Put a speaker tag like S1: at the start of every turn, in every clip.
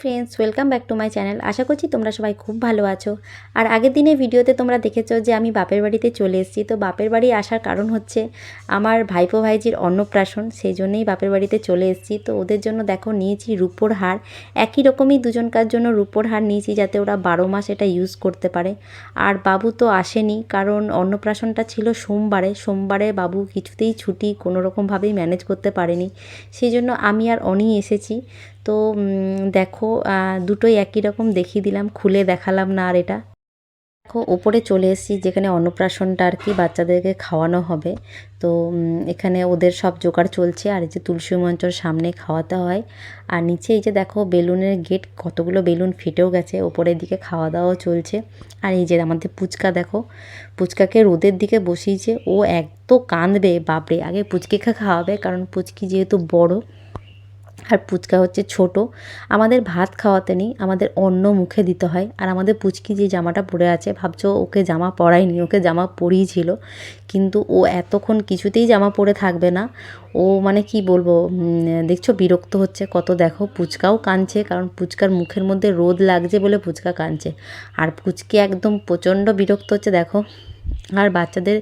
S1: Friends, welcome back to my channel. আশা করছি তোমরা সবাই খুব ভালো আছো। আর আগের দিনে ভিডিওতে তোমরা দেখেছ যে আমি বাপের বাড়িতে চলে এসেছি। তো বাপের বাড়ি আসার কারণ হচ্ছে আমার ভাইপো ভাইজির অন্নপ্রাশন, সেই জন্যেই বাপের বাড়িতে চলে এসেছি। তো ওদের জন্য দেখো নিয়েছি রূপোর হার। একই রকমই দুজনকার জন্য রূপোর হার নিয়েছি যাতে ওরা বারো মাস এটা ইউজ করতে পারে। আর বাবু তো আসেনি, কারণ অন্নপ্রাশনটা ছিল সোমবারে। সোমবারে বাবু কিছুতেই ছুটি কোনো রকমভাবেই ম্যানেজ করতে পারেনি। সেই জন্য আমি আর অনি এসেছি। তো দেখো দুটোই একই রকম দেখিয়ে দিলাম, খুলে দেখালাম না আর এটা। দেখো, ওপরে চলে এসেছি, যেখানে অন্নপ্রাশনটা আর কি বাচ্চাদেরকে খাওয়ানো হবে। তো এখানে ওদের সব জোগাড় চলছে, আর এই যে তুলসী মঞ্চর সামনে খাওয়াতে হয়। আর নিচে এই যে দেখো, বেলুনের গেট, কতগুলো বেলুন ফেটেও গেছে, ওপরের দিকে খাওয়া দাওয়াও চলছে। আর এই যে আমাদের পুচকা, দেখো, পুচকাকে রোদের দিকে বসিয়েছে, ও এত কাঁদবে, বাপরে, আগে পুচকিকে খাওয়াবে, কারণ পুচকি যেহেতু বড় আর পুচকা হচ্ছে ছোট। আমাদের ভাত খাওয়াতে নেই, আমাদের অন্য মুখে দিতে হয়। আর আমাদের পুচকি যে জামাটা পরে আছে, ভাবছ ওকে জামা পরাইনি ওকে জামা পরিয়েছিল কিন্তু ও এতক্ষণ কিছুতেই জামা পরে থাকবে না। ও মানে কি বলব দেখছ বিরক্ত হচ্ছে, কত দেখো পুচকাও কাঁদছে, কারণ পুচকার মুখের মধ্যে রোদ লাগছে বলে পুচকা কাঁদছে। আর পুচকি একদম প্রচণ্ড বিরক্ত হচ্ছে, দেখো। আর বাচ্চাদের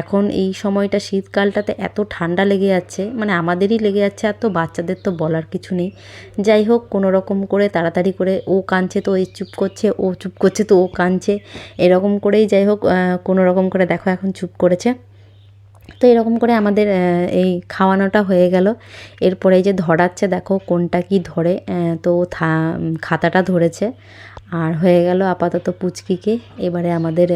S1: এখন এই সময়টা শীতকালটাতে এত ঠান্ডা লেগে যাচ্ছে মানে আমাদেরই লেগে যাচ্ছে, আর তো বাচ্চাদের তো বলার কিছু নেই। যাই হোক, কোনো রকম করে তাড়াতাড়ি করে ও কাঁদছে তো, এই চুপ করছে, ও চুপ করছে তো, ও কাঁদছে, এরকম করেই যাই হোক কোনো রকম করে দেখো এখন চুপ করেছে। তো এরকম করে আমাদের এই খাওয়ানোটা হয়ে গেল। এরপরে এই যে ধরাচ্ছে, দেখো কোনটা কি ধরে তো খাতাটা ধরেছে। আর হয়ে গেল আপাতত পুচকিকে। এবারে আমাদের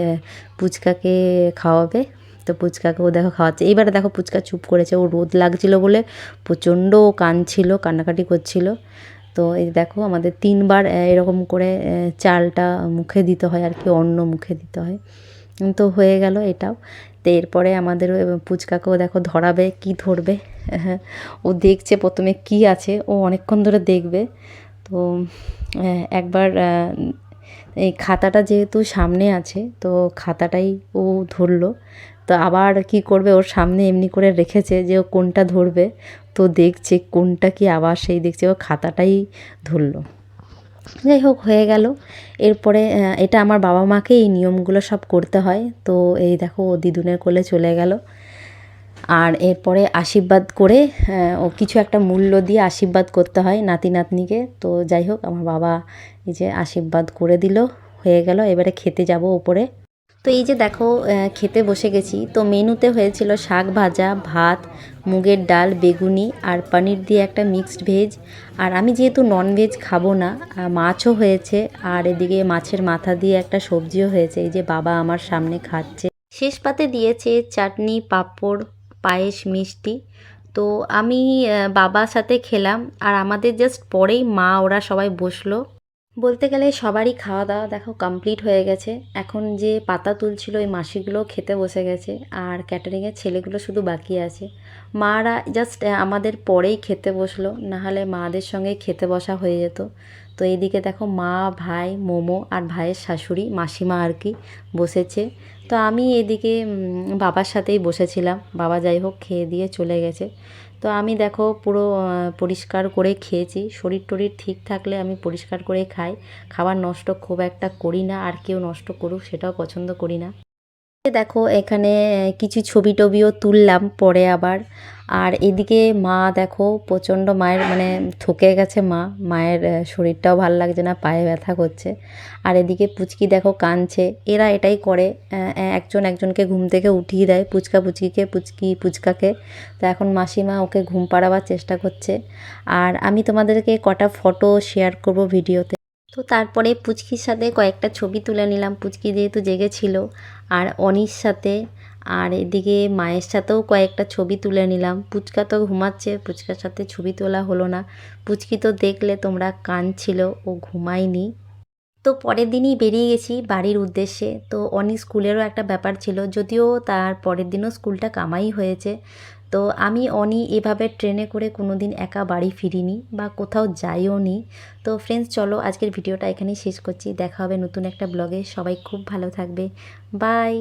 S1: পুচকাকে খাওয়াবে। তো পুচকাকেও দেখো খাওয়াচ্ছে। এইবারে দেখো পুচকা চুপ করেছে। ও রোদ লাগছিল বলে প্রচণ্ড ও কাঁদছিল, কান্নাকাটি করছিল। তো এই দেখো আমাদের তিনবার এরকম করে চালটা মুখে দিতে হয় আর কি, অন্ন মুখে দিতে হয়। তো হয়ে গেল এটাও। তো এরপরে আমাদের পুচকাকেও দেখো ধরাবে, কি ধরবে। ও দেখছে প্রথমে কি আছে। ও অনেকক্ষণ ধরে দেখবে। তো একবার এই খাতাটা যেহেতু সামনে আছে, তো খাতাটাই ও ধরলো। তো আবার কি করবে, ওর সামনে এমনি করে রেখেছে যে ও কোনটা ধরবে। তো দেখছে কোনটা কি আবার সেই দেখছে, ও খাতাটাই ধরলো। যাই হোক, হয়ে গেল। এরপরে এটা আমার বাবা মাকে এই নিয়মগুলো সব করতে হয়। তো এই দেখো, ও দিদুনের কোলে চলে গেল। আর এরপরে আশীর্বাদ করে ও কিছু একটা মূল্য দিয়ে আশীর্বাদ করতে হয় নাতি নাতনিকে। তো যাই হোক, আমার বাবা এই যে আশীর্বাদ করে দিল, হয়ে গেল। এবারে খেতে যাব ওপরে। তো এই যে দেখো খেতে বসে গেছি। তো মেনুতে হয়েছিল শাক ভাজা, ভাত, মুগের ডাল, বেগুনি আর পনির দিয়ে একটা মিক্সড ভেজ। আর আমি যেহেতু নন ভেজ খাব না মাছও হয়েছে আর এদিকে মাছের মাথা দিয়ে একটা সবজিও হয়েছে। এই যে বাবা আমার সামনে খাচ্ছে। শেষ পাতে দিয়েছে চাটনি, পাঁপড় পায়েস মিষ্টি। তো আমি বাবার সাথে খেলাম। আর আমাদের জাস্ট পরেই মা, ওরা সবাই বসল। বলতে গেলে সবারই খাওয়া দাওয়া দেখো কমপ্লিট হয়ে গেছে। এখন যে পাতা তুলছিল ওই মাসিগুলো খেতে বসে গেছে আর ক্যাটারিংয়ের ছেলেগুলো শুধু বাকি আছে। মারা জাস্ট আমাদের পরেই খেতে বসল, নাহলে মাদের সঙ্গে খেতে বসা হয়ে যেত। তো এইদিকে দেখো মা, ভাই, মোমো আর ভাইয়ের শাশুড়ি, মাসিমা আর কি বসেছে। তো আমি এদিকে বাবার সাথেই বসেছিলাম। বাবা যাই হোক খেয়ে দিয়ে চলে গেছে। তো আমি দেখো পুরো পরিষ্কার করে খেয়েছি। শরীর টরির ঠিক থাকলে আমি পরিষ্কার করে খাই। খাবার নষ্ট খুব একটা করি না, আর কেউ নষ্ট করুক সেটাও পছন্দ করি না। দেখো এখানে কিছু ছবি টবিও তুললাম পরে আবার। আর এদিকে মা দেখো প্রচণ্ড মায়ের মানে থকে গেছে মা। মায়ের শরীরটাও ভালো লাগছে না, পায়ে ব্যথা করছে। আর এদিকে পুচকি দেখো কাঁদছে। এরা এটাই করে একজন একজনকে ঘুম থেকে উঠিয়ে দেয় পুচকা পুচকিকে, পুচকি পুচকাকে। তো এখন মাসিমা ওকে ঘুম পাড়াবার চেষ্টা করছে। আর আমি তোমাদেরকে কটা ফটো শেয়ার করব ভিডিওতে তো তারপরে পুচকির সাথে কয়েকটা ছবি তুলে নিলাম। পুচকি যেহেতু জেগেছিল। আর অনির সাথে আর এদিকে মায়ের সাথেও কয়েকটা ছবি তুলে নিলাম। পুচকা তো ঘুমাচ্ছে, পুচকার সাথে ছবি তোলা হলো না। পুচকি তো দেখলে তোমরা কাঁদছিল ও ঘুমায়নি। তো পরের দিনই বেরিয়ে গেছি বাড়ির উদ্দেশ্যে। তো অনি স্কুলেরও একটা ব্যাপার ছিল, যদিও তার পরের দিনও স্কুলটা কামাই হয়েছে। তো আমি অনি এভাবে ট্রেনে করে কোনো দিন একা বাড়ি ফিরিনি বা কোথাও যাইও নি। তো ফ্রেন্ডস চলো আজকের ভিডিওটা এখানেই শেষ করছি। দেখা হবে নতুন একটা ব্লগে সবাই খুব ভালো থাকবে। বাই